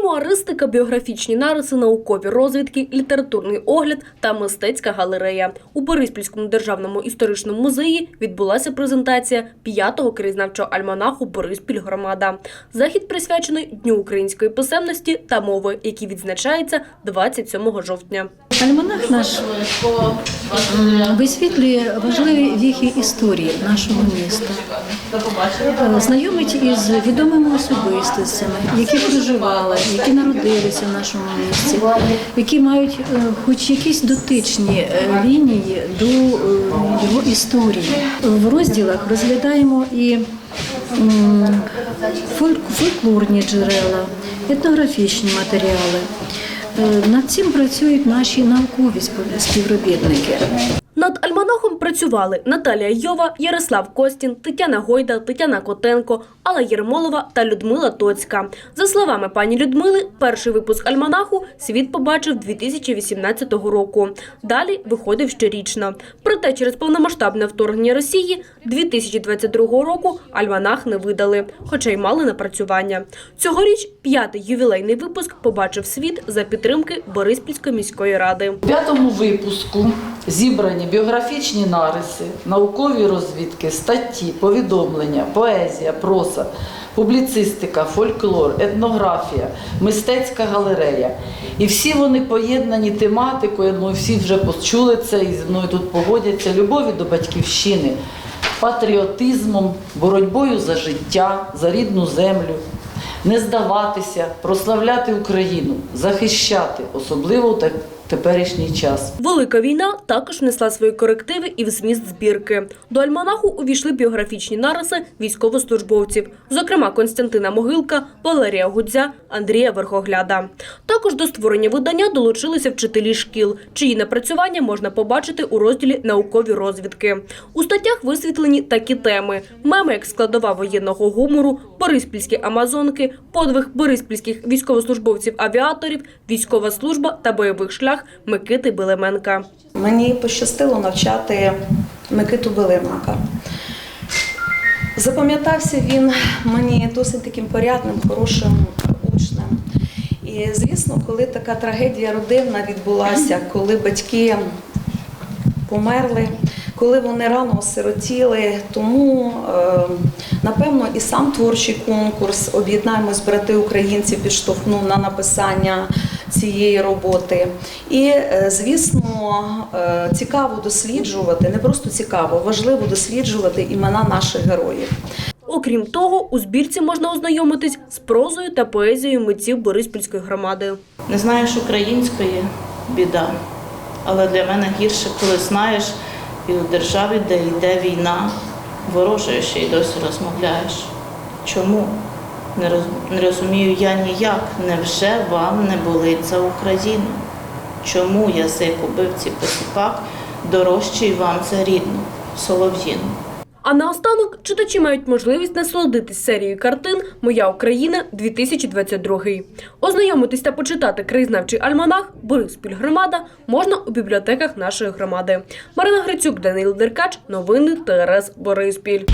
Мемуаристика, біографічні нариси, наукові розвідки, літературний огляд та мистецька галерея. У Бориспільському державному історичному музеї відбулася презентація п'ятого кризнавчого альманаху Бориспіль громада. Захід присвячений Дню української писемності та мови, який відзначається 27 жовтня. Альманах наш висвітлює важливі віхи історії нашого міста, знайомить із відомими особистостями, які проживали, які народилися в нашому місті, які мають е, хоч якісь дотичні е, лінії до е, його історії. В розділах розглядаємо і фольклорні джерела, етнографічні матеріали. Е, Над цим працюють наші наукові співробітники. Над альманахом працювали Наталія Йова, Ярослав Костін, Тетяна Гойда, Тетяна Котенко, Алла Єрмолова та Людмила Тоцька. За словами пані Людмили, перший випуск альманаху світ побачив 2018 року. Далі виходив щорічно. Проте через повномасштабне вторгнення Росії 2022 року альманах не видали, хоча й мали напрацювання. Цьогоріч п'ятий ювілейний випуск побачив світ за підтримки Бориспільської міської ради. П'ятому випуску зібрані біографічні нариси, наукові розвідки, статті, повідомлення, поезія, проса, публіцистика, фольклор, етнографія, мистецька галерея. І всі вони поєднані тематикою, думаю, всі вже почули це і зі мною тут погодяться, любові до батьківщини, патріотизмом, боротьбою за життя, за рідну землю. Не здаватися, прославляти Україну, захищати, особливо те- теперішній час. Велика війна також внесла свої корективи і в зміст збірки. До альманаху увійшли біографічні нариси військовослужбовців, зокрема Константина Могилка, Валерія Гудзя, Андрія Верхогляда. Також до створення видання долучилися вчителі шкіл, чиї напрацювання можна побачити у розділі наукові розвідки. У статтях висвітлені такі теми: меми як складова воєнного гумору, бориспільські амазонки, подвиг бориспільських військовослужбовців-авіаторів, військова служба та бойовий шлях Микити Белеменка. Мені пощастило навчати Микиту Белимака. Запам'ятався він мені досить таким порядним, хорошим учнем. І звісно, коли така трагедія родинна відбулася, коли батьки померли, коли вони рано осиротіли, тому е, напевно і сам творчий конкурс Об'єднаємось, брати українці підштовхнув на написання цієї роботи. І, е, звісно, е, цікаво досліджувати, не просто цікаво, важливо досліджувати імена наших героїв. Окрім того, у збірці можна ознайомитись з прозою та поезією митців Бориспільської громади. Не знаєш української біда, але для мене гірше, коли знаєш і у державі, де йде війна, ворожою ще й досі розмовляєш. Чому? Не, роз, не розумію я ніяк. Невже вам не болить за Україну? Чому язик убивці посіпак дорожчий вам за рідну солов'їну? А наостанок читачі мають можливість насолодитись серією картин Моя Україна 2022. Ознайомитись та почитати краєзнавчий альманах Бориспіль громада можна у бібліотеках нашої громади. Марина Грицюк, Данил Деркач, новини ТРС Бориспіль.